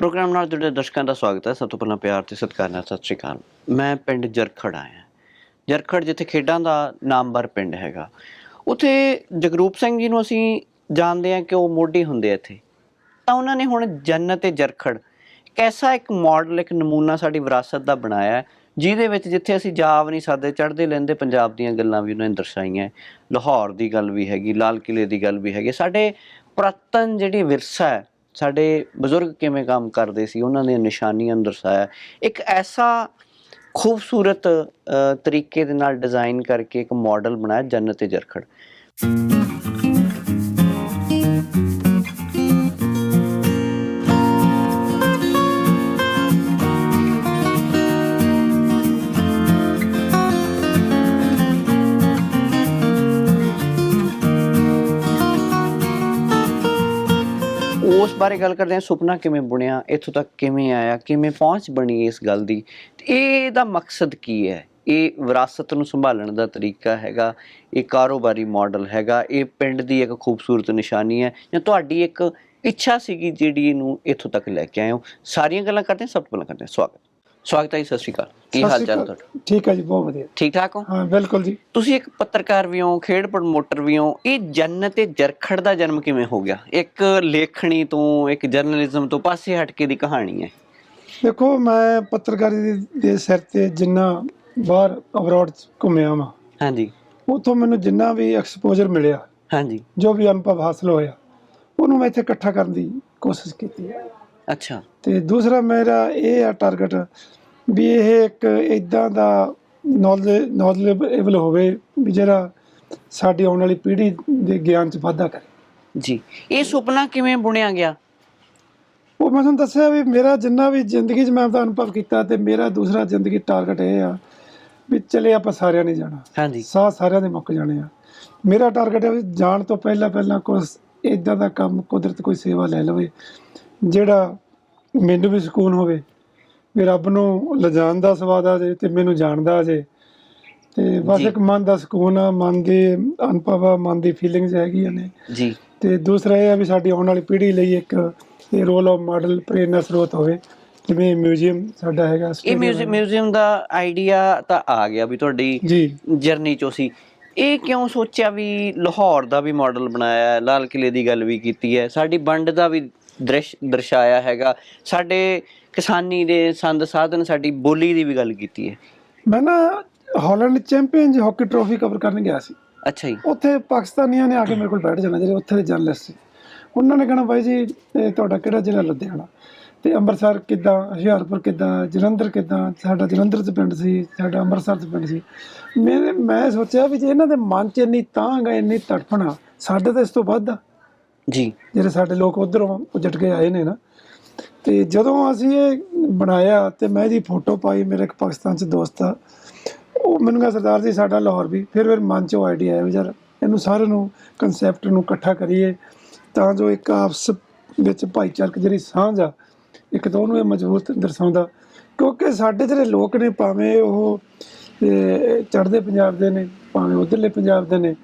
Programme ਨਾਲ ਜੁੜੇ ਦਰਸ਼ਕਾਂ ਦਾ ਸਵਾਗਤ ਹੈ। ਸਭ ਤੋਂ ਪਹਿਲਾਂ ਪਿਆਰ ਤੇ ਸਤਿਕਾਰ ਨਾਲ ਸਤਿ ਸ਼੍ਰੀ ਅਕਾਲ। ਮੈਂ ਪਿੰਡ ਜਰਖੜ ਆਇਆ ਜਰਖੜ ਜਿੱਥੇ ਖੇਡਾਂ ਦਾ ਨਾਮਵਰ ਪਿੰਡ ਹੈਗਾ। ਉੱਥੇ ਜਗਰੂਪ ਸਿੰਘ ਜੀ ਨੂੰ ਅਸੀਂ ਜਾਣਦੇ ਹਾਂ ਕਿ ਉਹ ਮੋਢੀ ਹੁੰਦੇ ਇੱਥੇ। ਤਾਂ ਉਹਨਾਂ ਨੇ ਹੁਣ ਜੰਨਤ ਤੇ ਜਰਖੜ। ਇੱਕ ਐਸਾ ਇੱਕ ਮਾਡਲ ਇੱਕ ਨਮੂਨਾ ਸਾਡੀ ਵਿਰਾਸਤ ਦਾ ਬਣਾਇਆ ਜਿਹਦੇ ਵਿੱਚ ਜਿੱਥੇ ਅਸੀਂ ਜਾ ਵੀ ਨਹੀਂ ਸਕਦੇ, ਚੜ੍ਹਦੇ ਲੈਂਦੇ ਪੰਜਾਬ ਦੀਆਂ ਗੱਲਾਂ ਵੀ ਉਹਨਾਂ ਨੇ ਦਰਸਾਈਆਂ ਲਾਹੌਰ ਦੀ ਗੱਲ ਵੀ ਹੈਗੀ, ਲਾਲ ਕਿਲੇ ਦੀ ਗੱਲ ਵੀ ਹੈਗੀ ਸਾਡੇ ਪੁਰਾਤਨ ਜਿਹੜੀ ਵਿਰਸਾ ਹੈ ਸਾਡੇ ਬਜ਼ੁਰਗ ਕਿਵੇਂ ਕੰਮ ਕਰਦੇ ਸੀ ਉਹਨਾਂ ਦੀਆਂ ਨਿਸ਼ਾਨੀਆਂ ਦਰਸਾਇਆ ਇੱਕ ਐਸਾ ਖੂਬਸੂਰਤ ਅ, ਤਰੀਕੇ ਦੇ ਨਾਲ ਡਿਜ਼ਾਈਨ ਕਰਕੇ ਇੱਕ ਮਾਡਲ ਬਣਾਇਆ ਜੰਨਤ ਤੇ ਜਰਖੜ। ਬਾਰੇ ਗੱਲ ਕਰਦੇ ਹਾਂ, ਸੁਪਨਾ ਕਿਵੇਂ ਬੁਣਿਆ, ਇੱਥੋਂ ਤੱਕ ਕਿਵੇਂ ਆਇਆ, ਕਿਵੇਂ ਪਹੁੰਚ ਬਣੀ ਇਸ ਗੱਲ ਦੀ? ਤੇ ਇਹਦਾ ਮਕਸਦ ਕੀ ਹੈ? ਇਹ ਵਿਰਾਸਤ ਨੂੰ ਸੰਭਾਲਣ ਦਾ ਤਰੀਕਾ ਹੈਗਾ, ਇਹ ਕਾਰੋਬਾਰੀ ਮਾਡਲ ਹੈਗਾ, ਇਹ ਪਿੰਡ ਦੀ ਇੱਕ ਖੂਬਸੂਰਤ ਨਿਸ਼ਾਨੀ ਹੈ, ਜਾਂ ਤੁਹਾਡੀ ਇੱਕ ਇੱਛਾ ਸੀਗੀ ਜਿਹੜੀ ਇਹਨੂੰ ਇੱਥੋਂ ਤੱਕ ਲੈ ਕੇ ਆਏ ਹੋ? ਸਾਰੀਆਂ ਗੱਲਾਂ ਕਰਦੇ ਹਾਂ, ਸਭ ਤੋਂ ਪਹਿਲਾਂ ਕਰਦੇ ਹਾਂ, ਸਵਾਗਤ। ਸਵਾਗਤ ਹੈ ਜੀ ਸਤਿ ਸ਼੍ਰੀ ਅਕਾਲ। ਕੀ ਹਾਲ ਚਾਲ ਤੁਹਾਡਾ? ਠੀਕ ਹੈ ਜੀ ਬਹੁਤ ਵਧੀਆ। ਠੀਕ ਠਾਕ ਹੋ? ਹਾਂ ਬਿਲਕੁਲ ਜੀ। ਤੁਸੀਂ ਇੱਕ ਪੱਤਰਕਾਰ ਵੀ ਹੋ ਖੇਡ ਪ੍ਰਮੋਟਰ ਵੀ ਹੋ ਇਹ ਜੰਨਤ ਤੇ ਜਰਖੜ ਦਾ ਜਨਮ ਕਿਵੇਂ ਹੋ ਗਿਆ? ਇੱਕ ਲੇਖਣੀ ਤੋਂ ਇੱਕ ਜਰਨਲਿਜ਼ਮ ਤੋਂ ਪਾਸੇ ਹਟ ਕੇ ਦੀ ਕਹਾਣੀ ਹੈ। ਦੇਖੋ ਮੈਂ ਪੱਤਰਕਾਰੀ ਦੇ- ਦੇ ਸਿਰ ਤੇ ਜਿੰਨਾ ਬਾਹਰ ਅਬਰੋਡ ਘੁੰਮਿਆ ਵਾਂ ਹਾਂਜੀ। ਉਥੋਂ ਮੈਨੂੰ ਜਿੰਨਾ ਵੀ ਐਕਸਪੋਜ਼ਰ ਮਿਲਿਆ ਹਾਂਜੀ। ਜੋ ਵੀ ਅਨੁਭਵ ਹਾਸਲ ਹੋਇਆ ਉਹਨੂੰ ਮੈਂ ਇੱਥੇ ਇਕੱਠਾ ਕਰਨ ਦੀ ਕੋਸ਼ਿਸ਼ ਕੀਤੀ ਹੈ। ਅੱਛਾ। ਤੇ ਦੂਸਰਾ ਮੇਰਾ ਇਹ ਆ ਟਾਰਗੇਟ ਵੀ ਇਹ ਇੱਕ ਇਦਾਂ ਦਾ ਨੌਲੇਜ ਨੌਲੇਜੇਬਲ ਹੋਵੇ ਵੀ ਜਿਹੜਾ ਸਾਡੀ ਆਉਣ ਵਾਲੀ ਪੀੜ੍ਹੀ ਦੇ ਗਿਆਨ 'ਚ ਵਾਧਾ ਕਰੇ। ਜੀ। ਇਹ ਸੁਪਨਾ ਕਿਵੇਂ ਬੁਣਿਆ ਗਿਆ? ਉਹ ਮੈਂ ਤੁਹਾਨੂੰ ਦੱਸਿਆ ਵੀ ਮੇਰਾ ਜਿੰਨਾ ਵੀ ਜ਼ਿੰਦਗੀ 'ਚ ਮੈਂ ਆਪਦਾ ਅਨੁਭਵ ਕੀਤਾ ਤੇ ਮੇਰਾ ਦੂਸਰਾ ਜ਼ਿੰਦਗੀ ਟਾਰਗੇਟ ਇਹ ਆ ਵੀ ਚਲੇ ਆਪਾਂ ਸਾਰਿਆਂ ਨੇ ਜਾਣਾ। ਹਾਂਜੀ। ਸਾਹ ਸਾਰਿਆਂ ਦੇ ਮੁੱਕ ਜਾਣੇ ਆ। ਮੇਰਾ ਟਾਰਗੇਟ ਹੈ ਵੀ ਜਾਣ ਤੋਂ ਪਹਿਲਾਂ ਪਹਿਲਾਂ ਕੁਝ ਇਦਾਂ ਦਾ ਕੰਮ ਕੁਦਰਤ ਕੋਈ ਸੇਵਾ ਲੈ ਲਵੇ ਜਿਹੜਾ ਮੈਨੂੰ ਵੀ ਸਕੂਨ ਹੋਵੇ। ਵੀ ਰੱਬ ਨੂੰ ਲਿਜਾਣ ਦਾ ਸਵਾਦ ਆ ਜੇ ਤੇ ਮੈਨੂੰ ਜਾਣਦਾ ਆ ਜੇ। ਤੇ ਬਸ। ਇੱਕ ਮਨ ਦਾ ਸਕੂਨ ਆ ਮਨ ਦੇ ਅਨੁਭਵ ਆ ਮਨ ਦੀ ਫੀਲਿੰਗਸ ਹੈਗੀਆਂ ਨੇ। ਜੀ। ਤੇ ਦੂਸਰਾ ਇਹ ਆ ਵੀ ਸਾਡੀ ਆਉਣ ਵਾਲੀ ਪੀੜ੍ਹੀ ਲਈ ਇੱਕ ਇਹ ਰੋਲ ਆਫ ਮਾਡਲ ਪ੍ਰੇਰਨਾ ਸਰੋਤ ਹੋਵੇ। ਜਿਵੇਂ ਮਿਊਜ਼ੀਅਮ ਸਾਡਾ ਹੈਗਾ ਇਹ ਮਿਊਜ਼ੀਅਮ ਦਾ ਆਈਡੀਆ ਤਾਂ ਆ ਗਿਆ ਵੀ ਤੁਹਾਡੀ ਜੀ। ਜਰਨੀ ਚੋਂ ਸੀ। ਇਹ ਕਿਉਂ ਸੋਚਿਆ ਵੀ ਲਾਹੌਰ ਦਾ ਵੀ ਮਾਡਲ ਬਣਾਇਆ ਲਾਲ ਕਿਲੇ ਦੀ ਗੱਲ ਵੀ ਕੀਤੀ ਹੈ। ਸਾਡੀ ਵੰਡ ਦਾ ਵੀ ਦ੍ਰਿਸ਼ ਦਰਸਾਇਆ ਹੈਗਾ। ਸਾਡੇ ਕਿਸਾਨੀ ਦੇ ਸੰਦ ਸਾਧਨ ਸਾਡੀ ਬੋਲੀ ਦੀ ਵੀ ਗੱਲ ਕੀਤੀ ਹੈ। ਮੈਂ ਨਾ Holland champions hockey trophy cover ਕਰਨ ਗਿਆ ਸੀ। ਅੱਛਾ ਜੀ। ਉੱਥੇ ਪਾਕਿਸਤਾਨੀਆਂ ਨੇ ਆ ਕੇ ਮੇਰੇ ਕੋਲ ਬੈਠ ਜਾਣਾ ਜਿਹੜੇ ਉੱਥੇ ਦੇ ਜਰਨਲਿਸਟ ਸੀ। ਉਹਨਾਂ ਨੇ ਕਹਿਣਾ ਬਾਈ ਜੀ ਤੁਹਾਡਾ ਕਿਹੜਾ ਜ਼ਿਲ੍ਹਾ? ਲੁਧਿਆਣਾ। ਤੇ ਅੰਮ੍ਰਿਤਸਰ ਕਿੱਦਾਂ ਹੁਸ਼ਿਆਰਪੁਰ ਕਿੱਦਾਂ ਜਲੰਧਰ ਕਿੱਦਾਂ? ਸਾਡਾ ਜਲੰਧਰ ਚ ਪਿੰਡ ਸੀ ਸਾਡਾ ਅੰਮ੍ਰਿਤਸਰ ਚ ਪਿੰਡ ਸੀ। ਮੇਰੇ ਮੈਂ ਸੋਚਿਆ ਵੀ ਜੇ ਇਹਨਾਂ ਦੇ ਮਨ ਚ ਇੰਨੀ ਤਾਂਘ ਹੈ ਇੰਨੀ ਤੜਫਣਾ ਸਾਡੇ ਤਾਂ ਇਸ ਤੋਂ ਵੱਧ ਆ। ਜੀ। ਜਿਹੜੇ ਸਾਡੇ ਲੋਕ ਉਧਰੋਂ ਉਜਟ ਕੇ ਆਏ ਨੇ ਨਾ। ਤੇ ਜਦੋਂ ਅਸੀਂ ਇਹ ਬਣਾਇਆ ਤੇ ਮੈਂ ਇਹਦੀ ਫੋਟੋ ਪਾਈ, ਮੇਰੇ ਇੱਕ ਪਾਕਿਸਤਾਨ ਚ ਦੋਸਤ ਆ। ਉਹ ਮੈਨੂੰ ਕਹਿੰਦਾ ਸਰਦਾਰ ਜੀ, ਸਾਡਾ ਲਾਹੌਰ ਵੀ। ਫਿਰ ਮੇਰੇ ਮਨ ਚ ਆਈਡੀਆ ਆਇਆ ਵੀ ਯਾਰ, ਇਹਨੂੰ ਸਾਰਿਆਂ ਨੂੰ ਕਨਸੈਪਟ ਨੂੰ ਇਕੱਠਾ ਕਰੀਏ ਤਾਂ ਜੋ ਇੱਕ ਆਪਸ ਵਿੱਚ ਭਾਈਚਾਰਕ ਜਿਹੜੀ ਸਾਂਝ ਆ, ਇੱਕ ਤਾਂ ਉਹਨੂੰ ਇਹ ਮਜ਼ਬੂਤ ਦਰਸਾਉਂਦਾ। ਕਿਉਂਕਿ ਸਾਡੇ ਜਿਹੜੇ ਲੋਕ ਨੇ, ਭਾਵੇਂ ਉਹ ਚੜ੍ਹਦੇ ਪੰਜਾਬ ਦੇ ਨੇ, ਭਾਵੇਂ ਉਧਰਲੇ ਪੰਜਾਬ ਦੇ ਨੇ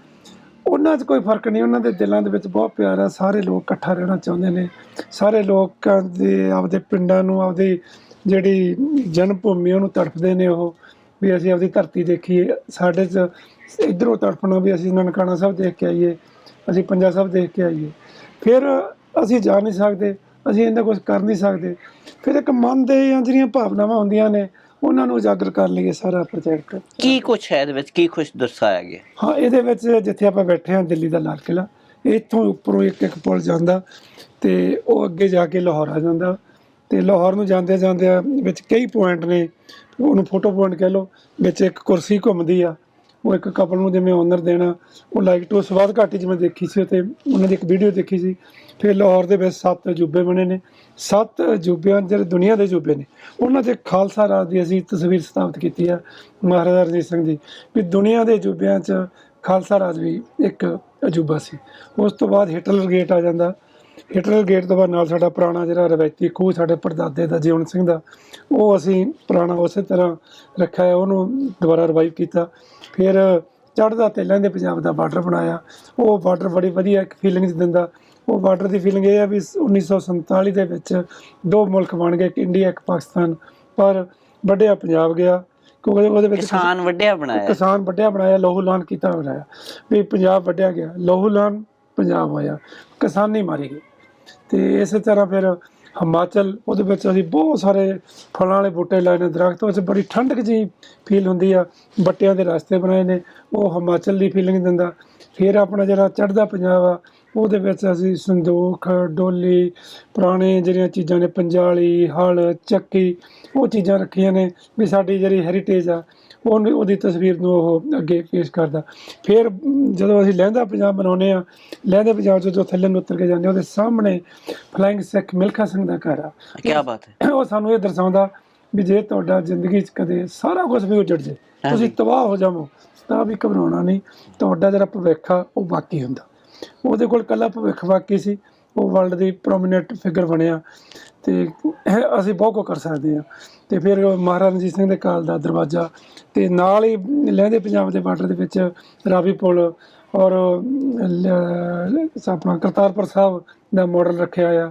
ਉਹਨਾਂ 'ਚ ਕੋਈ ਫ਼ਰਕ ਨਹੀਂ, ਉਹਨਾਂ ਦੇ ਦਿਲਾਂ ਦੇ ਵਿੱਚ ਬਹੁਤ ਪਿਆਰ ਆ। ਸਾਰੇ ਲੋਕ ਇਕੱਠਾ ਰਹਿਣਾ ਚਾਹੁੰਦੇ ਨੇ। ਸਾਰੇ ਲੋਕਾਂ ਦੇ, ਆਪਦੇ ਪਿੰਡਾਂ ਨੂੰ, ਆਪਦੀ ਜਿਹੜੀ ਜਨਮ ਭੂਮੀ ਉਹਨੂੰ ਤੜਫਦੇ ਨੇ ਉਹ। ਵੀ ਅਸੀਂ ਆਪਦੀ ਧਰਤੀ ਦੇਖੀਏ। ਸਾਡੇ 'ਚ ਇਧਰੋਂ ਤੜਫਣਾ ਵੀ ਅਸੀਂ ਨਨਕਾਣਾ ਸਾਹਿਬ ਦੇਖ ਕੇ ਆਈਏ। ਅਸੀਂ ਪੰਜਾ ਸਾਹਿਬ ਦੇਖ ਕੇ ਆਈਏ। ਫਿਰ ਅਸੀਂ ਜਾ ਨਹੀਂ ਸਕਦੇ। ਅਸੀਂ ਇਹਦਾ ਕੁਝ ਕਰ ਨਹੀਂ ਸਕਦੇ। ਫਿਰ ਇੱਕ ਮਨ ਦੇ ਜਾਂ ਜਿਹੜੀਆਂ ਭਾਵਨਾਵਾਂ ਹੁੰਦੀਆਂ ਨੇ ਉਹਨਾਂ ਨੂੰ ਉਜਾਗਰ ਕਰ ਲਈਏ ਸਾਰਾ ਪ੍ਰੋਜੈਕਟ। ਕੀ ਕੁਛ ਹੈ ਇਹਦੇ ਵਿੱਚ? ਕੀ ਕੁਛ ਦਰਸਾਇਆ ਗਿਆ? ਹਾਂ ਇਹਦੇ ਵਿੱਚ ਜਿੱਥੇ ਆਪਾਂ ਬੈਠੇ ਹਾਂ ਦਿੱਲੀ ਦਾ ਲਾਲ ਕਿਲਾ ਇੱਥੋਂ ਉੱਪਰੋਂ ਇੱਕ ਇੱਕ ਪੁਲ ਜਾਂਦਾ ਤੇ ਉਹ ਅੱਗੇ ਜਾ ਕੇ ਲਾਹੌਰ ਆ ਜਾਂਦਾ ਤੇ ਲਾਹੌਰ ਨੂੰ ਜਾਂਦੇ ਜਾਂਦੇ ਵਿੱਚ ਕਈ ਪੁਆਇੰਟ ਨੇ। ਉਹਨੂੰ ਫੋਟੋ ਪੁਆਇੰਟ ਕਹਿ ਲਓ ਵਿੱਚ ਇੱਕ ਕੁਰਸੀ ਘੁੰਮਦੀ ਆ ਉਹ ਇੱਕ ਕਪਲ ਨੂੰ ਜਿਵੇਂ ਓਨਰ ਦੇਣਾ ਉਹ ਲਾਈਕ ਟੂ ਸਵਾਦ ਘਾਟੀ ਜਿਵੇਂ ਦੇਖੀ ਸੀ ਤੇ ਉਹਨਾਂ ਦੀ ਇੱਕ ਵੀਡੀਓ ਦੇਖੀ ਸੀ। ਫਿਰ ਲਾਹੌਰ ਦੇ ਵਿੱਚ ਸੱਤ ਅਜੂਬੇ ਬਣੇ ਨੇ। ਸੱਤ ਅਜੂਬਿਆਂ ਜਿਹੜੇ ਦੁਨੀਆ ਦੇ ਅਜੂਬੇ ਨੇ, ਉਹਨਾਂ 'ਚ ਖਾਲਸਾ ਰਾਜ ਦੀ ਅਸੀਂ ਤਸਵੀਰ ਸਥਾਪਿਤ ਕੀਤੀ ਆ ਮਹਾਰਾਜਾ ਰਣਜੀਤ ਸਿੰਘ ਦੀ, ਵੀ ਦੁਨੀਆ ਦੇ ਅਜੂਬਿਆਂ 'ਚ ਖਾਲਸਾ ਰਾਜ ਵੀ ਇੱਕ ਅਜੂਬਾ ਸੀ। ਉਸ ਤੋਂ ਬਾਅਦ ਹਿਟਲਰ ਗੇਟ ਆ ਜਾਂਦਾ। ਹਿਟਲਰ ਗੇਟ ਤੋਂ ਬਾਅਦ ਨਾਲ ਸਾਡਾ ਪੁਰਾਣਾ ਜਿਹੜਾ ਰਵਾਇਤੀ ਖੂਹ ਸਾਡੇ ਪਰਦਾਦੇ ਦਾ ਜੀਵਨ ਸਿੰਘ ਦਾ, ਉਹ ਅਸੀਂ ਪੁਰਾਣਾ ਉਸੇ ਤਰ੍ਹਾਂ ਰੱਖਿਆ, ਉਹਨੂੰ ਦੁਬਾਰਾ ਰਿਵਾਈਵ ਕੀਤਾ। ਫਿਰ ਚੜ੍ਹਦਾ ਤੇ ਲਹਿੰਦੇ ਪੰਜਾਬ ਦਾ ਬਾਰਡਰ ਬਣਾਇਆ। ਉਹ ਬਾਰਡਰ ਬੜੀ ਵਧੀਆ ਇੱਕ ਫੀਲਿੰਗਸ ਦਿੰਦਾ। ਉਹ ਬਾਰਡਰ ਦੀ ਫੀਲਿੰਗ ਇਹ ਆ ਵੀ 1947 ਦੇ ਵਿੱਚ ਦੋ ਮੁਲਕ ਬਣ ਗਏ ਇੱਕ ਇੰਡੀਆ ਇੱਕ ਪਾਕਿਸਤਾਨ ਪਰ ਵੱਡਿਆ ਪੰਜਾਬ ਗਿਆ ਕਿਉਂਕਿ ਉਹਦੇ ਵਿੱਚ ਕਿਸਾਨ ਵੱਡਿਆ ਬਣਾਇਆ। ਕਿਸਾਨ ਵੱਡਿਆ ਬਣਾਇਆ ਲਹੂ ਲਾਨ ਕੀਤਾ ਬਣਾਇਆ ਵੀ ਪੰਜਾਬ ਵੱਡਿਆ ਗਿਆ ਲਹੂ ਲਾਨ ਪੰਜਾਬ ਹੋਇਆ ਕਿਸਾਨੀ ਮਾਰੀ ਗਈ। ਤੇ ਇਸੇ ਤਰ੍ਹਾਂ ਫਿਰ ਹਿਮਾਚਲ ਉਹਦੇ ਵਿੱਚ ਅਸੀਂ ਬਹੁਤ ਸਾਰੇ ਫਲਾਂ ਵਾਲੇ ਬੂਟੇ ਲਾਏ ਨੇ ਦਰਖਤਾਂ ਵਿੱਚ ਬੜੀ ਠੰਡਕ ਜੀ ਫੀਲ ਹੁੰਦੀ ਆ ਬੱਟਿਆਂ ਦੇ ਰਸਤੇ ਬਣਾਏ ਨੇ ਉਹ ਹਿਮਾਚਲ ਦੀ ਫੀਲਿੰਗ ਦਿੰਦਾ। ਫਿਰ ਆਪਣਾ ਜਿਹੜਾ ਚੜ੍ਹਦਾ ਪੰਜਾਬ ਆ ਉਹਦੇ ਵਿੱਚ ਅਸੀਂ ਸੰਦੂਖ ਡੋਲੀ ਪੁਰਾਣੇ ਜਿਹੜੀਆਂ ਚੀਜ਼ਾਂ ਨੇ ਪੰਜਾਲੀ ਹਲ ਚੱਕੀ ਉਹ ਚੀਜ਼ਾਂ ਰੱਖੀਆਂ ਨੇ ਵੀ ਸਾਡੀ ਜਿਹੜੀ ਹੈਰੀਟੇਜ ਆ ਉਹਨੂੰ ਉਹਦੀ ਤਸਵੀਰ ਨੂੰ ਉਹ ਅੱਗੇ ਪੇਸ਼ ਕਰਦਾ। ਫਿਰ ਜਦੋਂ ਅਸੀਂ ਲਹਿੰਦਾ ਪੰਜਾਬ ਬਣਾਉਂਦੇ ਆ ਲਹਿੰਦੇ ਪੰਜਾਬ 'ਚ ਜੋ ਥੱਲੇ ਨੂੰ ਉਤਰ ਕੇ ਜਾਂਦੇ ਉਹਦੇ ਸਾਹਮਣੇ ਫਲਾਈਂਗ ਸਿੱਖ ਮਿਲਖਾ ਸਿੰਘ ਦਾ ਘਰ ਆ। ਕੀ ਬਾਤ ਹੈ। ਉਹ ਸਾਨੂੰ ਇਹ ਦਰਸਾਉਂਦਾ ਵੀ ਜੇ ਤੁਹਾਡਾ ਜ਼ਿੰਦਗੀ 'ਚ ਕਦੇ ਸਾਰਾ ਕੁਝ ਵੀ ਉਜੜ ਜੇ ਤੁਸੀਂ ਤਬਾਹ ਹੋ ਜਾਵੋ ਤਾਂ ਵੀ ਘਬਰਾਉਣਾ ਨਹੀਂ ਤੁਹਾਡਾ ਜਿਹੜਾ ਭਵਿੱਖ ਆ ਉਹ ਬਾਕੀ ਹੁੰਦਾ। ਉਹਦੇ ਕੋਲ ਕੱਲਾ ਭਵਿੱਖ ਬਾਕੀ ਸੀ ਉਹ ਵਰਲਡ ਦੀ ਪ੍ਰੋਮਿਨੈਂਟ ਫਿਗਰ ਬਣਿਆ। ਤੇ ਅਸੀਂ ਬਹੁਤ ਕੁਝ ਕਰ ਸਕਦੇ ਆ ਤੇ ਫਿਰ ਮਹਾਰਾਜਾ ਰਣਜੀਤ ਸਿੰਘ ਦੇ ਕਾਲ ਦਾ ਦਰਵਾਜ਼ਾ ਤੇ ਨਾਲ ਹੀ ਲਹਿੰਦੇ ਪੰਜਾਬ ਦੇ ਬਾਰਡਰ ਦੇ ਵਿੱਚ ਰਾਵੀ ਪੁਲ ਔਰ ਆਪਣਾ ਕਰਤਾਰਪੁਰ ਸਾਹਿਬ ਦਾ ਮਾਡਲ ਰੱਖਿਆ ਆ।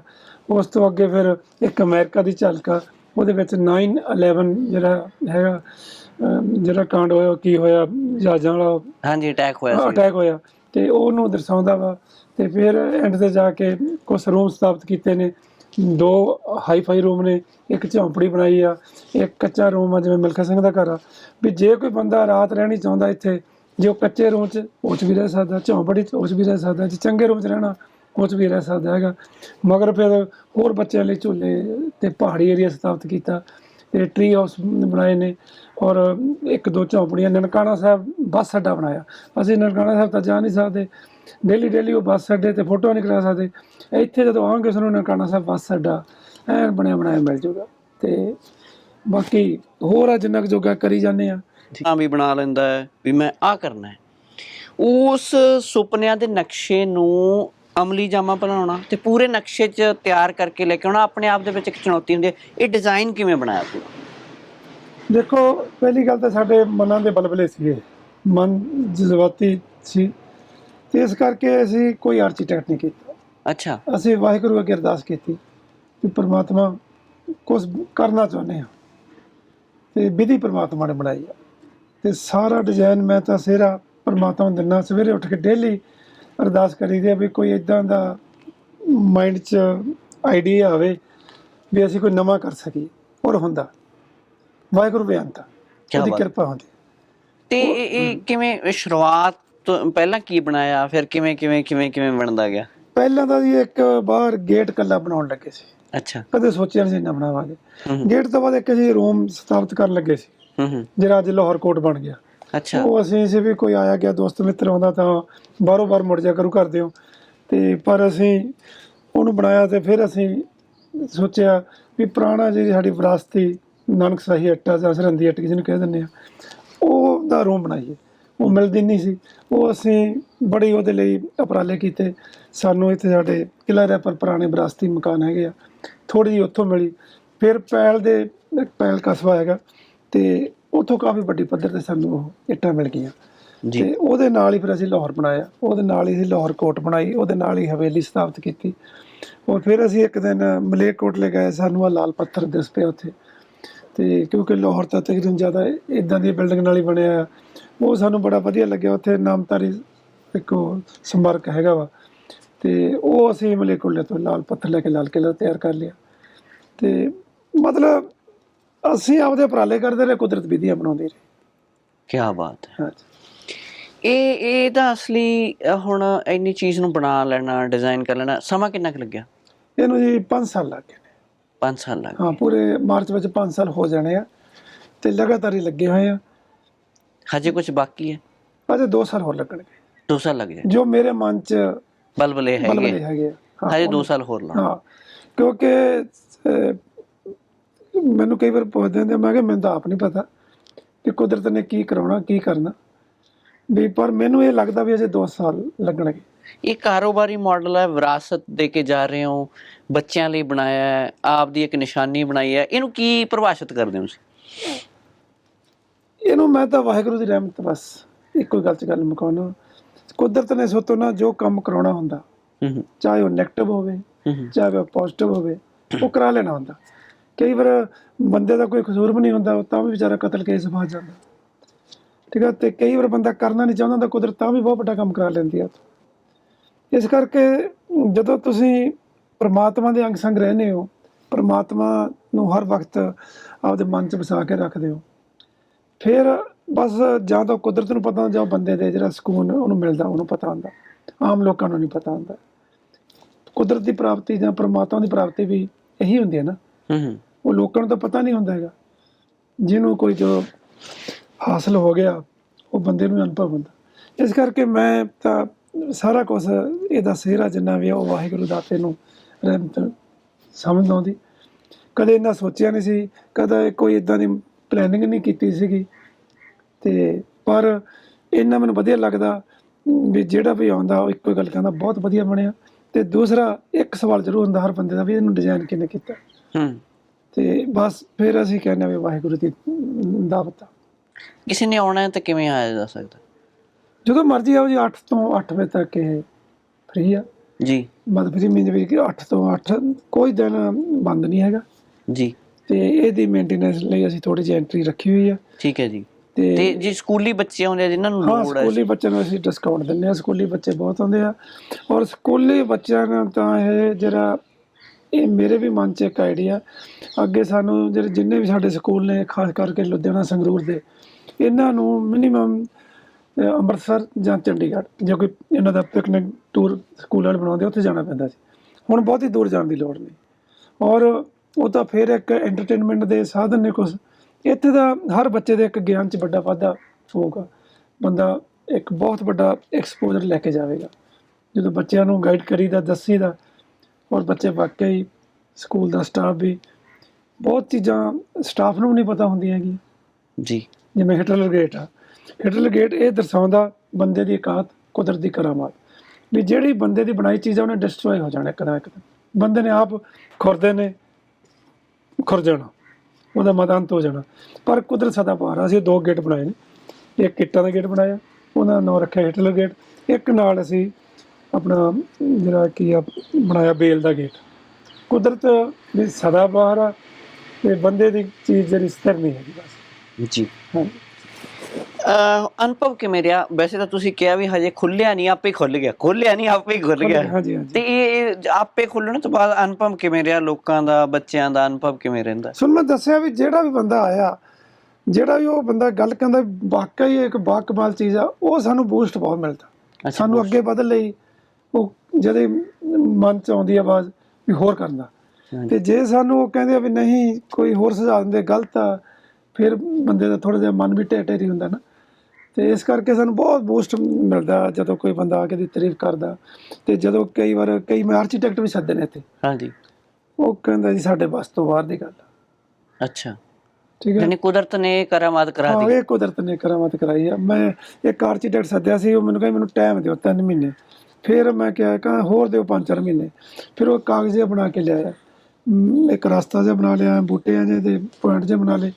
ਉਸ ਤੋਂ ਅੱਗੇ ਫਿਰ ਇੱਕ ਅਮਰੀਕਾ ਦੀ ਝਲਕ ਉਹਦੇ ਵਿੱਚ 9/11 ਜਿਹੜਾ ਹੈਗਾ ਜਿਹੜਾ ਕਾਂਡ ਹੋਇਆ ਕੀ ਹੋਇਆ ਜਹਾਜ਼ਾਂ ਵਾਲਾ ਹਾਂਜੀ ਅਟੈਕ ਹੋਇਆ ਸੀ। ਅਟੈਕ ਹੋਇਆ। ਤੇ ਉਹਨੂੰ ਦਰਸਾਉਂਦਾ ਵਾ ਤੇ ਫਿਰ ਐਂਡ ਤੇ ਜਾ ਕੇ ਕੁਝ ਰੂਮ ਸਥਾਪਿਤ ਕੀਤੇ ਨੇ। ਦੋ ਹਾਈ ਫਾਈ ਰੂਮ ਨੇ, ਇੱਕ ਝੌਂਪੜੀ ਬਣਾਈ ਆ, ਇੱਕ ਕੱਚਾ ਰੂਮ ਆ ਜਿਵੇਂ ਮਿਲਖਾ ਸਿੰਘ ਦਾ ਘਰ ਆ। ਵੀ ਜੇ ਕੋਈ ਬੰਦਾ ਰਾਤ ਰਹਿਣੀ ਚਾਹੁੰਦਾ ਇੱਥੇ, ਜੇ ਉਹ ਕੱਚੇ ਰੂਮ 'ਚ ਉਹ 'ਚ ਵੀ ਰਹਿ ਸਕਦਾ, ਝੌਂਪੜੀ 'ਚ ਉਹ 'ਚ ਵੀ ਰਹਿ ਸਕਦਾ, ਜੇ ਚੰਗੇ ਰੂਮ 'ਚ ਰਹਿਣਾ ਉਹ 'ਚ ਵੀ ਰਹਿ ਸਕਦਾ ਹੈਗਾ। ਮਗਰ ਫਿਰ ਹੋਰ ਬੱਚਿਆਂ ਲਈ ਝੂਲੇ ਤੇ ਪਹਾੜੀ ਏਰੀਆ ਸਥਾਪਿਤ ਕੀਤਾ। ਤੇ ਟਰੀ ਹਾਊਸ ਬਣਾਏ ਨੇ ਔਰ ਇੱਕ ਦੋ ਝੌਂਪੜੀਆਂ, ਨਨਕਾਣਾ ਸਾਹਿਬ ਬੱਸ ਅੱਡਾ ਬਣਾਇਆ। ਅਸੀਂ ਨਨਕਾਣਾ ਸਾਹਿਬ ਤਾਂ ਜਾ ਨਹੀਂ ਸਕਦੇ। ਡੇਲੀ ਡੇਲੀ ਉਹ ਬੱਸ ਅੱਡੇ ਤੇ ਫੋਟੋ ਨਹੀਂ ਕਰਾ ਸਕਦੇ। ਇੱਥੇ ਜਦੋਂ ਆਵਾਂਗੇ ਸਾਨੂੰ ਨਨਕਾਣਾ ਸਾਹਿਬ ਬੱਸ ਅੱਡਾ ਐਨ ਬਣਿਆ, ਬਣਾਇਆ ਮਿਲ ਜੂਗਾ। ਤੇ ਬਾਕੀ ਹੋਰ ਆ ਜਿੰਨਾ ਜੋਗਾ ਕਰੀ ਜਾਂਦੇ ਆ। ਹਾਂ, ਵੀ ਬਣਾ ਲੈਂਦਾ ਹੈ, ਵੀ ਮੈਂ ਆ ਕਰਨਾ ਹੈ। ਉਸ ਸੁਪਨਿਆਂ ਦੇ ਨਕਸ਼ੇ ਨੂੰ ਅਮਲੀ ਜਾਮਾ ਬਣਾਉਣਾ ਤੇ ਪੂਰੇ ਨਕਸ਼ੇ 'ਚ ਤਿਆਰ ਕਰਕੇ ਲੈ ਕੇ ਆਉਣਾ। ਆਪਣੇ ਆਪ ਦੇ ਵਿੱਚ ਇੱਕ ਚੁਣੌਤੀ ਹੁੰਦੀ ਹੈ। ਇਹ ਡਿਜ਼ਾਈਨ ਕਿਵੇਂ ਬਣਾਇਆ ਪੂਰਾ ਦੇਖੋ ਪਹਿਲੀ ਗੱਲ ਤਾਂ ਸਾਡੇ ਮਨਾਂ ਦੇ ਬਲਬਲੇ ਸੀਗੇ। ਮਨ ਜਜ਼ਬਾਤੀ ਸੀ। ਤੇ ਇਸ ਕਰਕੇ ਅਸੀਂ ਕੋਈ ਆਰਕੀਟੈਕਟ ਨਹੀਂ ਕੀਤਾ। ਅੱਛਾ। ਅਸੀਂ ਵਾਹਿਗੁਰੂ ਅੱਗੇ ਅਰਦਾਸ ਕੀਤੀ ਕਿ ਪ੍ਰਮਾਤਮਾ ਕੁਝ ਕਰਨਾ ਚਾਹੁੰਦੇ ਹਾਂ। ਤੇ ਵਿਧੀ ਪ੍ਰਮਾਤਮਾ ਨੇ ਬਣਾਈ ਆ। ਤੇ ਸਾਰਾ ਡਿਜ਼ਾਈਨ ਮੈਂ ਤਾਂ ਸਿਹਰਾ ਪ੍ਰਮਾਤਮਾ ਨੂੰ ਦਿੰਦਾ। ਸਵੇਰੇ ਉੱਠ ਕੇ ਡੇਲੀ ਅਰਦਾਸ ਕਰੀਦੀ ਆ ਵੀ ਕੋਈ ਇਦਾਂ ਦਾ ਮਾਈਂਡ 'ਚ ਆਈਡੀਆ ਆਵੇ ਵੀ ਅਸੀਂ ਕੋਈ ਨਵਾਂ ਕਰ ਸਕੀਏ। ਔਰ ਹੁੰਦਾ। ਵਾਹਿਗੁਰੂ ਕਿਆ ਉਹਦੀ। ਕਿਰਪਾ ਹੁੰਦੀ। ਤੇ ਇਹ ਕਿਵੇਂ ਸ਼ੁਰੂਆਤ ਤੋਂ ਪਹਿਲਾਂ ਕੀ ਬਣਾਇਆ? ਫਿਰ ਕਿਵੇਂ ਕਿਵੇਂ ਕਿਵੇਂ ਕਿਵੇਂ ਬਣਦਾ ਗਿਆ? ਪਹਿਲਾਂ ਤਾਂ ਜੀ ਇੱਕ ਬਾਹਰ ਗੇਟ ਕੱਲਾ ਬਣਾਉਣ ਲੱਗੇ ਸੀ। ਅੱਛਾ। ਕਦੇ ਸੋਚਿਆ ਨਹੀਂ ਸੀ ਇੰਨਾ ਬਣਾਵਾਂਗੇ। ਹੂੰ। ਹੂੰ, ਗੇਟ ਤੋਂ ਬਾਅਦ ਇੱਕ ਅਸੀਂ ਰੂਮ ਸਥਾਪਿਤ ਕਰਨ ਲੱਗੇ ਸੀ। ਹੂੰ ਹੂੰ। ਜਿਹੜਾ ਅੱਜ ਲਾਹੌਰ ਕੋਟ ਬਣ ਗਿਆ। ਅੱਛਾ। ਉਹ ਅਸੀਂ ਸੀ ਵੀ ਕੋਈ ਆਇਆ ਗਿਆ ਦੋਸਤ ਮਿੱਤਰ ਆਉਂਦਾ ਤਾਂ ਬਾਰੋ ਬਾਰ ਮੁੜ ਜਾ ਕਰੂ ਕਰਦੇ ਹੋ ਤੇ ਪਰ ਅਸੀਂ ਉਹਨੂੰ ਬਣਾਇਆ ਤੇ ਫਿਰ ਅਸੀਂ ਸੋਚਿਆ ਵੀ ਪੁਰਾਣਾ ਜਿਹੜੀ ਸਾਡੀ ਵਿਰਾਸਤੀ ਨਾਨਕ ਸਾਹੀ ਅੱਟਾ ਜਾਂ ਸਰਹੰਦੀ ਅੱਟ ਜਿਹਨੂੰ ਕਹਿ ਦਿੰਦੇ ਆ, ਉਹ ਦਾ ਰੂਮ ਬਣਾਈਏ। ਉਹ ਮਿਲਦੀ ਨਹੀਂ ਸੀ। ਉਹ ਅਸੀਂ ਬੜੀ ਉਹਦੇ ਲਈ ਉਪਰਾਲੇ ਕੀਤੇ। ਸਾਨੂੰ ਇੱਥੇ ਸਾਡੇ ਕਿਲਾ ਰੈਪਰ ਪੁਰਾਣੇ ਵਿਰਾਸਤੀ ਮਕਾਨ ਹੈਗੇ ਆ। ਥੋੜੀ ਜਿਹੀ ਉੱਥੋਂ ਮਿਲੀ। ਫਿਰ ਪੈਲ ਦੇ ਪੈਲ ਕਸਬਾ ਹੈਗਾ ਤੇ ਉੱਥੋਂ ਕਾਫੀ ਵੱਡੀ ਪੱਧਰ ਤੇ ਸਾਨੂੰ ਉਹ ਇੱਟਾਂ ਮਿਲ ਗਈਆਂ। ਤੇ ਉਹਦੇ ਨਾਲ ਹੀ ਫਿਰ ਅਸੀਂ ਲਾਹੌਰ ਬਣਾਇਆ। ਉਹਦੇ ਨਾਲ ਹੀ ਅਸੀਂ ਲਾਹੌਰ ਕੋਟ ਬਣਾਈ ਉਹਦੇ ਨਾਲ ਹੀ ਹਵੇਲੀ ਸਥਾਪਿਤ ਕੀਤੀ। ਔਰ ਫਿਰ ਅਸੀਂ ਇੱਕ ਦਿਨ ਮਲੇਰਕੋਟ ਲੈ ਗਏ ਸਾਨੂੰ ਆ ਲਾਲ ਪੱਥਰ ਦਿਸ ਪਿਆ ਉੱਥੇ। ਤੇ ਕਿਉਂਕਿ ਲਾਹੌਰ ਤਾਂ ਤਕਰੀਬਨ ਜ਼ਿਆਦਾ ਇਦਾਂ ਦੀ ਬਿਲਡਿੰਗ ਨਾਲ ਹੀ ਬਣਿਆ। ਉਹ ਸਾਨੂੰ ਬੜਾ ਵਧੀਆ ਲੱਗਿਆ। ਉੱਥੇ ਨਾਮਤਾਰੀ ਇੱਕ ਸੰਪਰਕ ਹੈਗਾ ਵਾ। ਤੇ ਉਹ ਅਸੀਂ ਮਲੇਰਕੋਟਲੇ ਤੋਂ ਲਾਲ ਪੱਥਰ ਲੈ ਕੇ ਲਾਲ ਕਿਲ੍ਹਾ ਤਿਆਰ ਕਰ ਲਿਆ। ਤੇ ਮਤਲਬ ਅਸੀਂ ਆਪਦੇ ਉਪਰਾਲੇ ਕਰਦੇ ਰਹੇ ਕੁਦਰਤ ਵਿਧੀਆਂ ਬਣਾਉਂਦੇ ਰਹੇ। ਕੀ ਬਾਤ ਹੈ। ਹਾਂਜੀ। ਇਹ ਇਹਦਾ ਅਸਲੀ ਅ, ਹੁਣ ਇੰਨੀ ਚੀਜ਼ ਨੂੰ ਬਣਾ ਲੈਣਾ ਡਿਜ਼ਾਈਨ ਕਰ ਲੈਣਾ ਸਮਾਂ ਕਿੰਨਾ ਕੁ ਲੱਗਿਆ? ਇਹਨੂੰ ਜੀ 5 ਸਾਲ ਲੱਗ ਗਏ ਨੇ। 5 ਸਾਲ ਲੱਗ ਹਾਂ ਪੂਰੇ ਮਾਰਚ ਵਿੱਚ 5 ਸਾਲ ਹੋ ਜਾਣੇ ਆ ਤੇ ਲਗਾਤਾਰ ਹੀ ਲੱਗੇ ਹੋਏ ਆ। ਹਜੇ ਕੁਝ ਬਾਕੀ ਹੈ? ਅਜੇ 2 ਸਾਲ ਹੋਰ ਲੱਗਣਗੇ। 2 ਸਾਲ ਲੱਗ ਜਾਏ ਜੋ ਮੇਰੇ ਮਨ 'ਚ ਬਲਬਲੇ ਬਲਬਲੇ ਹੈਗੇ ਹੈਗੇ ਆ। ਹਾਂ, ਹਜੇ 2 ਉਹਨੂੰ- ਸਾਲ ਹੋਰ ਲਾਉਣਾ। ਹਾਂ ਕਿਉਂਕਿ ਅਹ, ਮੈਨੂੰ ਕਈ ਵਾਰ ਪੁੱਛਦੇ ਹੁੰਦੇ ਮੈਂ ਕਿਹਾ ਮੈਨੂੰ ਤਾਂ ਆਪ ਨਹੀਂ ਪਤਾ ਕਿ ਕੁਦਰਤ ਨੇ ਕੀ ਕਰਾਉਣਾ ਕੀ ਕਰਨਾ। ਵੀ ਪਰ ਮੈਨੂੰ ਇਹ ਲੱਗਦਾ ਵੀ ਅਜੇ 2 ਸਾਲ ਲੱਗਣਗੇ। ਇਹ ਕਾਰੋਬਾਰੀ ਮਾਡਲ ਹੈ ਵਿਰਾਸਤ ਦੇ ਕੇ ਜਾ ਰਹੇ ਹੋ ਬੱਚਿਆਂ ਲਈ ਬਣਾਇਆ ਹੈ ਆਪ ਦੀ ਇੱਕ ਨਿਸ਼ਾਨੀ ਬਣਾਈ ਹੈ। ਇਹਨੂੰ ਕੀ ਪਰਿਭਾਸ਼ਿਤ ਕਰਦੇ ਹੋ ਤੁਸੀਂ? ਇਹਨੂੰ ਮੈਂ ਤਾਂ ਵਾਹਿਗੁਰੂ ਦੀ ਰਹਿਮਤ ਬਸ ਇੱਕੋ ਗੱਲ ਚ ਗੱਲ ਮੁਕਾਉਣਾ। ਕੁਦਰਤ ਨੇ ਸੋਤੋਂ ਨਾ ਜੋ ਕੰਮ ਕਰਾਉਣਾ ਹੁੰਦਾ ਚਾਹੇ ਉਹ 네ਗੇਟਿਵ ਹੋਵੇ ਚਾਹੇ ਉਹ ਪੋਜ਼ਿਟਿਵ ਹੋਵੇ ਉਹ ਕਰਾ ਲੈਣਾ ਹੁੰਦਾ। ਕਈ ਵਾਰ ਬੰਦੇ ਦਾ ਕੋਈ ਕਸੂਰ ਵੀ ਨਹੀਂ ਹੁੰਦਾ ਤਾਂ ਵੀ ਵਿਚਾਰਾ ਕਤਲ ਕੇਸ ਫਸ ਜਾਂਦਾ। ਠੀਕ ਹੈ ਤੇ ਕਈ ਵਾਰ ਬੰਦਾ ਕਰਨਾ ਨਹੀਂ ਚਾਹੁੰਦਾ ਤਾਂ ਕੁਦਰਤ ਤਾਂ ਵੀ ਬਹੁਤ ਵੱਡਾ ਕੰਮ ਕਰਾ ਲੈਂਦੀ ਆ। ਇਸ ਕਰਕੇ ਜਦੋਂ ਤੁਸੀਂ ਪਰਮਾਤਮਾ ਦੇ ਅੰਗ ਸੰਗ ਰਹਿੰਦੇ ਹੋ ਪਰਮਾਤਮਾ ਨੂੰ ਹਰ ਵਕਤ ਆਪਦੇ ਮਨ 'ਚ ਵਸਾ ਕੇ ਰੱਖਦੇ ਹੋ। ਫਿਰ ਬਸ ਜਾਂ ਤਾਂ ਕੁਦਰਤ ਨੂੰ ਪਤਾ ਜਾਂ ਬੰਦੇ ਦੇ ਜਿਹੜਾ ਸਕੂਨ ਉਹਨੂੰ ਮਿਲਦਾ ਉਹਨੂੰ ਪਤਾ ਹੁੰਦਾ। ਆਮ ਲੋਕਾਂ ਨੂੰ ਨਹੀਂ ਪਤਾ ਹੁੰਦਾ। ਕੁਦਰਤ ਦੀ ਪ੍ਰਾਪਤੀ ਜਾਂ ਪਰਮਾਤਮਾ ਦੀ ਪ੍ਰਾਪਤੀ ਵੀ ਇਹੀ ਹੁੰਦੀ ਹੈ ਨਾ। ਹੂੰ, ਉਹ ਲੋਕਾਂ ਨੂੰ ਤਾਂ ਪਤਾ ਨਹੀਂ ਹੁੰਦਾ ਹੈਗਾ। ਜਿਹਨੂੰ ਕੋਈ ਜੋ ਹਾਸਲ ਹੋ ਗਿਆ, ਉਹ ਬੰਦੇ ਨੂੰ ਅਨੁਭਵ ਹੁੰਦਾ। ਇਸ ਕਰਕੇ ਮੈਂ ਤਾਂ ਸਾਰਾ ਕੁਝ ਇਹਦਾ ਸਿਹਰਾ ਜਿੰਨਾ ਵੀ ਆ, ਉਹ ਵਾਹਿਗੁਰੂ ਦਾਤੇ ਨੂੰ ਰਹਿਮਤ ਸਮਝ ਆਉਂਦੀ। ਕਦੇ ਇੰਨਾ ਸੋਚਿਆ ਨਹੀਂ ਸੀ, ਕਦੇ ਕੋਈ ਇਦਾਂ ਦੀ ਪਲੈਨਿੰਗ ਨਹੀਂ ਕੀਤੀ ਸੀਗੀ। ਤੇ ਪਰ ਇੰਨਾ ਮੈਨੂੰ ਵਧੀਆ ਲੱਗਦਾ ਵੀ ਜਿਹੜਾ ਵੀ ਆਉਂਦਾ, ਉਹ ਇੱਕੋ ਹੀ ਗੱਲ ਕਹਿੰਦਾ, ਬਹੁਤ ਵਧੀਆ ਬਣਿਆ। ਤੇ ਦੂਸਰਾ, ਇੱਕ ਸਵਾਲ ਜ਼ਰੂਰ ਹੁੰਦਾ ਹਰ ਬੰਦੇ ਦਾ ਵੀ ਇਹਨੂੰ ਡਿਜ਼ਾਈਨ ਕਿਹਨੇ ਕੀਤਾ। ਹੂੰ। ਤੇ ਬਸ ਫਿਰ ਅਸੀਂ ਕਹਿੰਦੇ ਵੀ ਵਾਹਿਗੁਰੂ ਦੀ ਦਾਵਤ ਕਿਸੇ ਨੇ ਆਉਣਾ ਹੈ ਤਾਂ ਕਿਵੇਂ ਆਇਆ ਜਾ ਸਕਦਾ? ਜਦੋਂ ਮਰਜ਼ੀ ਆਓ ਜੀ 8 ਤੋਂ 8 ਵਜੇ ਤੱਕ ਇਹ ਫ੍ਰੀ ਆ। ਜੀ। ਮਤਲਬ ਫ੍ਰੀ ਮੀਨਸ ਵੀ ਕਿ 8 ਤੋਂ 8 ਕੋਈ ਦਿਨ ਬੰਦ ਨਹੀਂ ਹੈਗਾ। ਜੀ। ਤੇ ਇਹਦੀ ਮੇਨਟੇਨੈਂਸ ਲਈ ਅਸੀਂ ਥੋੜੀ ਜਿਹੀ ਐਂਟਰੀ ਰੱਖੀ ਹੋਈ ਆ। ਠੀਕ ਹੈ ਜੀ। ਤੇ ਜੀ ਸਕੂਲੀ ਬੱਚੇ ਆਉਂਦੇ ਆ ਜਿਨ੍ਹਾਂ ਨੂੰ ਲੋੜ ਹੈ ਸਕੂਲੀ ਬੱਚਿਆਂ ਨੂੰ ਅਸੀਂ ਡਿਸਕਾਊਂਟ ਦਿੰਦੇ ਆ ਸਕੂਲੀ ਬੱਚੇ ਬਹੁਤ ਆਉਂਦੇ ਆ। ਔਰ ਸਕੂਲੀ ਬੱਚਿਆਂ ਨੂੰ ਤਾਂ ਇਹ ਜਿਹੜਾ ਇਹ ਮੇਰੇ ਵੀ ਮਨ 'ਚ ਇੱਕ ਆਈਡੀਆ ਅੱਗੇ ਸਾਨੂੰ ਜਿਹੜੇ ਜਿੰਨੇ ਵੀ ਸਾਡੇ ਸਕੂਲ ਨੇ, ਖਾਸ ਕਰਕੇ ਲੁਧਿਆਣਾ, ਸੰਗਰੂਰ ਦੇ, ਇਹਨਾਂ ਨੂੰ ਮਿਨੀਮਮ ਅੰਮ੍ਰਿਤਸਰ ਜਾਂ ਚੰਡੀਗੜ੍ਹ, ਜੇ ਕੋਈ ਇਹਨਾਂ ਦਾ ਪਿਕਨਿਕ ਟੂਰ ਸਕੂਲ ਵਾਲੇ ਬਣਾਉਂਦੇ ਉੱਥੇ ਜਾਣਾ ਪੈਂਦਾ ਸੀ। ਹੁਣ ਬਹੁਤੀ ਦੂਰ ਜਾਣ ਦੀ ਲੋੜ ਨਹੀਂ। ਔਰ ਉਹ ਤਾਂ ਫਿਰ ਇੱਕ ਐਂਟਰਟੇਨਮੈਂਟ ਦੇ ਸਾਧਨ ਨੇ ਕੁਛ। ਇੱਥੇ ਦਾ ਹਰ ਬੱਚੇ ਦੇ ਇੱਕ ਗਿਆਨ 'ਚ ਵੱਡਾ ਵਾਧਾ ਹੋਊਗਾ। ਬੰਦਾ ਇੱਕ ਬਹੁਤ ਵੱਡਾ ਐਕਸਪੋਜ਼ਰ ਲੈ ਕੇ ਜਾਵੇਗਾ। ਜਦੋਂ ਬੱਚਿਆਂ ਨੂੰ ਗਾਈਡ ਕਰੀਦਾ, ਦੱਸੀਦਾ ਔਰ ਬੱਚੇ ਵਾਕਿਆ ਹੀ ਸਕੂਲ ਦਾ ਸਟਾਫ ਵੀ ਬਹੁਤ ਚੀਜ਼ਾਂ ਸਟਾਫ ਨੂੰ ਨਹੀਂ ਪਤਾ ਹੁੰਦੀਆਂ ਹੈਗੀਆਂ। ਜੀ। ਜਿਵੇਂ ਹਿਟਲਰ ਗੇਟ ਆ। ਹਿਟਲਰ ਗੇਟ ਇਹ ਦਰਸਾਉਂਦਾ ਬੰਦੇ ਦੀ ਇਕਾਤ ਕੁਦਰਤ ਦੀ ਕਰਾਮਾਤ ਵੀ ਜਿਹੜੀ ਬੰਦੇ ਦੀ ਬਣਾਈ ਚੀਜ਼ ਆ ਉਹਨੇ ਡਿਸਟਰੋਏ ਹੋ ਜਾਣਾ ਇੱਕ ਨਾ ਇੱਕ। ਦਿਨ ਬੰਦੇ ਨੇ ਆਪ ਖੁਰਦੇ ਨੇ ਖੁਰ ਜਾਣਾ। ਉਹਦਾ ਮਦਾਂਤ ਹੋ ਜਾਣਾ। ਪਰ ਕੁਦਰਤ ਸਦਾ ਪਾਰ ਆ। ਅਸੀਂ ਦੋ ਗੇਟ ਬਣਾਏ ਨੇ। ਇੱਕ ਇੱਟਾਂ ਦਾ ਗੇਟ ਬਣਾਇਆ। ਉਹਦਾ ਨਾਮ ਰੱਖਿਆ ਹਿਟਲਰ ਗੇਟ ਇੱਕ ਨਾਲ ਅਸੀਂ ਆਪਣਾ ਜਿਹੜਾ ਕੀ ਆ ਬਣਾਇਆ ਬੇਲ ਦਾ ਗੇਟ। ਕੁਦਰਤ ਵੀ ਸਦਾ ਬਾਹਰ ਆ ਤੇ ਬੰਦੇ ਦੀ ਚੀਜ਼ ਜਿਹੜੀ ਸਥਿਰ ਨਹੀਂ ਹੈਗੀ ਬਸ। ਜੀ। ਅਹ ਅਨੁਭਵ ਕਿਵੇਂ ਰਿਹਾ? ਵੈਸੇ ਤਾਂ ਤੁਸੀਂ ਕਿਹਾ ਵੀ ਹਜੇ ਖੁੱਲਿਆ ਨਹੀਂ ਆਪੇ ਹੀ ਖੁੱਲ ਗਿਆ। ਖੁੱਲਿਆ ਨਹੀਂ ਆਪੇ ਹੀ ਖੁੱਲ ਗਿਆ। ਤੇ ਇਹ ਆਪੇ ਖੁੱਲਣ ਤੋਂ ਬਾਅਦ ਅਨੁਭਵ ਕਿਵੇਂ ਰਿਹਾ? ਲੋਕਾਂ ਦਾ ਬੱਚਿਆਂ ਦਾ ਅਨੁਭਵ ਕਿਵੇਂ ਰਹਿੰਦਾ? ਸੁਣ ਮੈਂ ਦੱਸਿਆ ਵੀ ਜਿਹੜਾ ਵੀ ਬੰਦਾ ਆਇਆ ਜਿਹੜਾ ਵੀ ਉਹ ਬੰਦਾ ਗੱਲ ਕਹਿੰਦਾ ਵਾਕਈ ਇੱਕ ਬਾਕਮਾਲ ਚੀਜ਼ ਆ ਉਹ ਸਾਨੂੰ ਬੂਸਟ ਬਹੁਤ ਮਿਲਦਾ। ਸਾਨੂੰ ਅੱਗੇ ਵਧਣ ਲਈ ਉਹ ਜਦੇ ਮਨ ਚ ਆਉਂਦੀ ਆਵਾਜ਼ ਵੀ ਹੋਰ ਕਰਨਾ। ਤੇ ਜੇ ਸਾਨੂੰ ਉਹ ਕਹਿੰਦੇ ਵੀ ਨਹੀਂ ਕੋਈ ਹੋਰ ਸੁਝਾਅ ਦਿੰਦੇ ਗਲਤ ਆ ਫਿਰ ਬੰਦੇ ਦਾ ਥੋੜਾ ਜਿਹਾ ਮਨ ਵੀ ਢੇਰੀ ਹੁੰਦਾ ਨਾ। ਤੇ ਇਸ ਕਰਕੇ ਸਾਨੂੰ ਬਹੁਤ ਬੂਸਟ ਮਿਲਦਾ ਜਦੋਂ ਕੋਈ ਬੰਦਾ ਆ ਕੇ ਦੀ ਤਾਰੀਫ ਕਰਦਾ। ਤੇ ਜਦੋਂ ਕਈ ਵਾਰ ਕਈ ਮੈਂ ਆਰਕੀਟੈਕਟ ਵੀ ਸੱਦੇ ਨੇ ਇੱਥੇ। ਹਾਂਜੀ। ਉਹ ਕਹਿੰਦਾ ਜੀ ਸਾਡੇ ਬਸ ਤੋਂ ਬਾਹਰ ਦੀ ਗੱਲ। ਅੱਛਾ। ਠੀਕ ਹੈ ਯਾਨੀ ਕੁਦਰਤ ਨੇ ਕਰਾਮਾਤ ਕਰਾ ਹਾਂ ਦਿੱਤੀ। ਇਹ ਕੁਦਰਤ ਨੇ ਕਰਾਮਾਤ ਕਰਾਈ ਆ। ਮੈਂ ਇੱਕ ਆਰਕੀਟੈਕਟ ਸੱਦਿਆ ਸੀ ਉਹ ਮੈਨੂੰ ਕਹਿੰਦਾ ਮੈਨੂੰ ਟਾਈਮ ਦਿਓ ਤਿੰਨ ਮਹੀਨੇ। ਫਿਰ ਮੈਂ ਕਿਹਾ ਕਹਾਂ ਹੋਰ ਦਿਓ ਪੰਜ ਚਾਰ ਮਹੀਨੇ। ਫਿਰ ਉਹ ਕਾਗਜ਼ ਜਿਹਾ ਬਣਾ ਕੇ ਲਿਆਇਆ। ਇੱਕ ਰਸਤਾ ਜਿਹਾ ਬਣਾ ਲਿਆ, ਬੂਟਿਆਂ ਜਿਹੇ ਦੇ ਪੁਆਇੰਟ ਜਿਹੇ ਬਣਾ ਲਏ।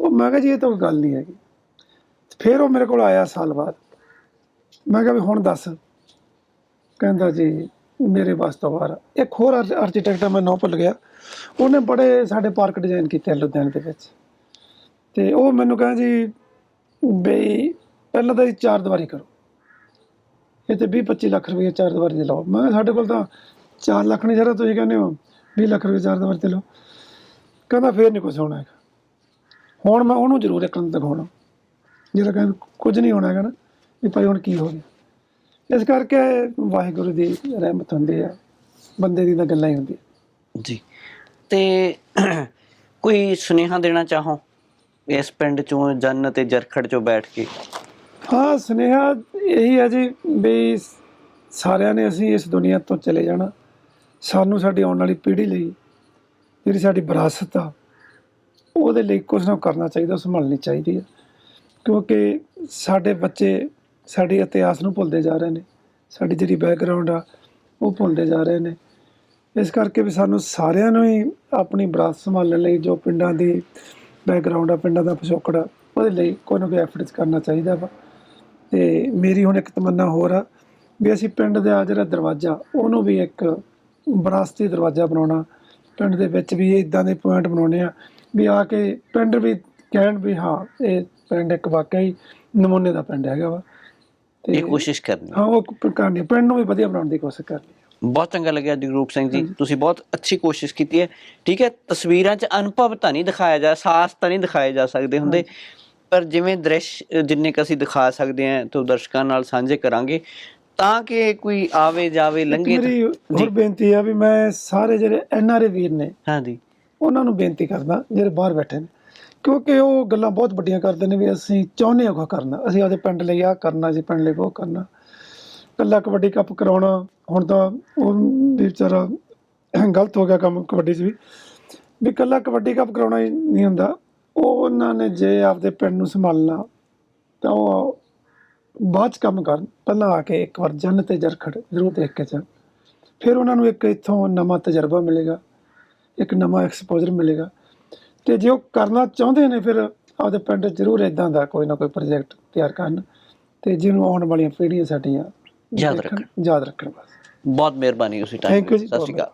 ਉਹ ਮੈਂ ਕਿਹਾ ਜੀ, ਇਹ ਤਾਂ ਕੋਈ ਗੱਲ ਨਹੀਂ ਹੈਗੀ। ਫਿਰ ਉਹ ਮੇਰੇ ਕੋਲ ਆਇਆ ਸਾਲ ਬਾਅਦ। ਮੈਂ ਕਿਹਾ ਵੀ ਹੁਣ ਦੱਸ। ਕਹਿੰਦਾ ਜੀ, ਮੇਰੇ ਵਾਸਤੇ ਤੋਂ ਬਾਹਰ ਇੱਕ ਹੋਰ ਆਰਕੀਟੈਕਟ ਆ, ਮੈਂ ਨਾਂ ਭੁੱਲ ਗਿਆ। ਉਹਨੇ ਬੜੇ ਸਾਡੇ ਪਾਰਕ ਡਿਜ਼ਾਈਨ ਕੀਤੇ ਲੁਧਿਆਣੇ ਦੇ ਵਿੱਚ। ਤੇ ਉਹ ਮੈਨੂੰ ਕਹਿੰਦਾ ਜੀ, ਬਈ ਪਹਿਲਾਂ ਤਾਂ ਇਹ ਚਾਰ ਦੀਵਾਰੀ ਕਰੋ। ਇਹ 20 25 ਲੱਖ ਰੁਪਏ ਚਾਰ ਦੀਵਾਰੀ ਦੇ ਲਾਓ। ਮੈਂ ਸਾਡੇ ਕੋਲ ਤਾਂ 4 ਲੱਖ ਨਹੀਂ ਜਰਾ, ਤੁਸੀਂ ਕਹਿੰਦੇ ਹੋ 20 ਲੱਖ ਰੁਪਏ ਚਾਰ ਦੀਵਾਰੀ ਤੇ ਲਓ। ਕਹਿੰਦਾ ਫੇਰ ਨਹੀਂ ਕੁਝ ਹੋਣਾ ਹੈਗਾ। ਹੁਣ ਮੈਂ ਉਹਨੂੰ ਜ਼ਰੂਰ ਇੱਕ ਨੂੰ ਦਿਖਾਉਣਾ। ਜਿਹੜਾ ਕਹਿੰਦਾ ਕੁਝ ਨਹੀਂ ਹੋਣਾ ਹੈਗਾ ਨਾ, ਵੀ ਭਾਈ ਹੁਣ ਕੀ ਹੋ ਗਿਆ। ਇਸ ਕਰਕੇ ਵਾਹਿਗੁਰੂ ਦੀ ਰਹਿਮਤ ਹੁੰਦੀ ਹੈ ਬੰਦੇ ਦੀ ਤਾਂ ਗੱਲਾਂ ਹੀ ਹੁੰਦੀਆਂ। ਜੀ। ਤੇ ਕੋਈ ਸੁਨੇਹਾ ਦੇਣਾ ਚਾਹੋ? ਇਸ ਪਿੰਡ ਚੋਂ ਜੰਨ ਤੇ ਜਰਖੜ ਚੋਂ ਬੈਠ ਕੇ। ਹਾਂ, ਸੁਨੇਹਾ ਇਹੀ ਹੈ ਜੀ ਵੀ ਸਾਰਿਆਂ ਨੇ ਅਸੀਂ ਇਸ ਦੁਨੀਆ ਤੋਂ ਚਲੇ ਜਾਣਾ। ਸਾਨੂੰ ਸਾਡੀ ਆਉਣ ਵਾਲੀ ਪੀੜ੍ਹੀ ਲਈ ਜਿਹੜੀ ਸਾਡੀ ਵਿਰਾਸਤ ਆ, ਉਹਦੇ ਲਈ ਕੁਝ ਨਾ ਕਰਨਾ ਚਾਹੀਦਾ, ਸੰਭਾਲਣੀ ਚਾਹੀਦੀ ਹੈ ਕਿਉਂਕਿ ਸਾਡੇ ਬੱਚੇ ਸਾਡੇ ਇਤਿਹਾਸ ਨੂੰ ਭੁੱਲਦੇ ਜਾ ਰਹੇ ਨੇ। ਸਾਡੀ ਜਿਹੜੀ ਬੈਕਗ੍ਰਾਉਂਡ ਆ, ਉਹ ਭੁੱਲਦੇ ਜਾ ਰਹੇ ਨੇ। ਇਸ ਕਰਕੇ ਵੀ ਸਾਨੂੰ ਸਾਰਿਆਂ ਨੂੰ ਹੀ ਆਪਣੀ ਵਿਰਾਸਤ ਸੰਭਾਲਣ ਲਈ, ਜੋ ਪਿੰਡਾਂ ਦੀ ਬੈਕਗ੍ਰਾਉਂਡ ਆ, ਪਿੰਡਾਂ ਦਾ ਪਿਛੋਕੜ ਆ, ਉਹਦੇ ਲਈ ਕੋਈ ਨਾ ਕੋਈ ਐਫਰਟਸ ਕਰਨਾ ਚਾਹੀਦਾ ਵਾ। ਤੇ ਮੇਰੀ ਹੁਣ ਇੱਕ ਤਮੰਨਾ ਹੋਰ ਆ ਵੀ ਅਸੀਂ ਪਿੰਡ ਦਾ ਜਿਹੜਾ ਦਰਵਾਜ਼ਾ ਉਹਨੂੰ ਵੀ ਇੱਕ ਵਿਰਾਸਤੀ ਦਰਵਾਜ਼ਾ ਬਣਾਉਣਾ। ਪਿੰਡ ਦੇ ਵਿੱਚ ਵੀ ਇਦਾਂ ਦੇ ਪੁਆਇੰਟ ਬਣਾਉਣੇ ਆ ਵੀ ਆ ਕੇ ਪਿੰਡ ਵੀ ਕਹਿਣ ਵੀ ਹਾਂ ਇਹ ਪਿੰਡ ਇੱਕ ਵਾਕਈ ਨਮੂਨੇ ਦਾ ਪਿੰਡ ਹੈਗਾ ਵਾ। ਇਹ ਕੋਸ਼ਿਸ਼ ਕਰਨੀ ਹਾਂ ਉਹ ਕਰਨੀ ਆ। ਪਿੰਡ ਨੂੰ ਵੀ ਵਧੀਆ ਬਣਾਉਣ ਦੀ ਕੋਸ਼ਿਸ਼ ਕਰਨੀ ਆ। ਬਹੁਤ ਚੰਗਾ ਲੱਗਿਆ ਜਗਰੂਪ ਸਿੰਘ ਜੀ। ਤੁਸੀਂ ਬਹੁਤ ਅੱਛੀ ਕੋਸ਼ਿਸ਼ ਕੀਤੀ ਹੈ। ਠੀਕ ਹੈ ਤਸਵੀਰਾਂ 'ਚ ਅਨੁਭਵ ਤਾਂ ਨਹੀਂ ਦਿਖਾਇਆ ਜਾ ਸਾਹਸ ਤਾਂ ਨਹੀਂ ਦਿਖਾਏ ਜਾ ਸਕਦੇ ਹੁੰਦੇ। ਪਰ ਜਿਵੇਂ ਦ੍ਰਿਸ਼ ਜਿੰਨੇ ਕ ਅਸੀਂ ਦਿਖਾ ਸਕਦੇ ਹਾਂ ਤੋਂ ਦਰਸ਼ਕਾਂ ਨਾਲ ਸਾਂਝੇ ਕਰਾਂਗੇ ਤਾਂ ਕਿ ਕੋਈ ਆਵੇ ਜਾਵੇ ਲੰਘੇ ਮੇਰੀ ਹੋਰ ਬੇਨਤੀ ਆ ਵੀ ਮੈਂ ਸਾਰੇ ਜਿਹੜੇ ਐਨਆਰਏ ਵੀਰ ਨੇ ਹਾਂਜੀ ਉਹਨਾਂ ਨੂੰ ਬੇਨਤੀ ਕਰਦਾ ਜਿਹੜੇ ਬਾਹਰ ਬੈਠੇ ਨੇ ਕਿਉਂਕਿ ਉਹ ਗੱਲਾਂ ਬਹੁਤ ਵੱਡੀਆਂ ਕਰਦੇ ਨੇ ਵੀ ਅਸੀਂ ਚਾਹੁੰਦੇ ਹਾਂ ਕਰਨਾ ਅਸੀਂ ਆਪਦੇ ਪਿੰਡ ਲਈ ਆਹ ਕਰਨਾ ਜੀ ਪਿੰਡ ਲਈ ਉਹ ਕਰਨਾ। ਕੱਲਾ ਕਬੱਡੀ ਕੱਪ ਕਰਾਉਣਾ ਹੁਣ ਤਾਂ ਉਹ ਵਿਚਾਰਾ ਗਲਤ ਹੋ ਗਿਆ ਕੰਮ ਕਬੱਡੀ 'ਚ ਵੀ। ਵੀ ਕੱਲਾ ਕਬੱਡੀ ਕੱਪ ਕਰਾਉਣਾ ਹੀ ਨਹੀਂ ਹੁੰਦਾ ਉਹ ਉਹਨਾਂ ਨੇ ਜੇ ਆਪਦੇ ਪਿੰਡ ਨੂੰ ਸੰਭਾਲਣਾ ਤਾਂ ਉਹ ਬਾਅਦ 'ਚ ਕੰਮ ਕਰਨ। ਪਹਿਲਾਂ ਆ ਕੇ ਇੱਕ ਵਾਰ ਜਨ ਤੇ ਜਰਖੜ ਜ਼ਰੂਰ ਦੇਖ ਕੇ ਜਾਣ ਫਿਰ ਉਹਨਾਂ ਨੂੰ ਇੱਕ ਇੱਥੋਂ ਨਵਾਂ ਤਜਰਬਾ ਮਿਲੇਗਾ ਇੱਕ ਨਵਾਂ ਐਕਸਪੋਜ਼ਰ ਮਿਲੇਗਾ। ਤੇ ਜੇ ਉਹ ਕਰਨਾ ਚਾਹੁੰਦੇ ਨੇ ਫਿਰ ਆਪਦੇ ਪਿੰਡ ਜ਼ਰੂਰ ਇਦਾਂ ਦਾ ਕੋਈ ਨਾ ਕੋਈ ਪ੍ਰੋਜੈਕਟ ਤਿਆਰ ਕਰਨ ਤੇ ਜਿਹਨੂੰ ਆਉਣ ਵਾਲੀਆਂ ਪੀੜ੍ਹੀਆਂ ਸਾਡੀਆਂ ਯਾਦ ਦੇਖਣ, ਯਾਦ ਰੱਖਣ ਬਸ। ਬਹੁਤ ਮਿਹਰਬਾਨੀ ਉਸੇ ਟਾਈਮ ਸਤਿ ਸ਼੍ਰੀ ਅਕਾਲ।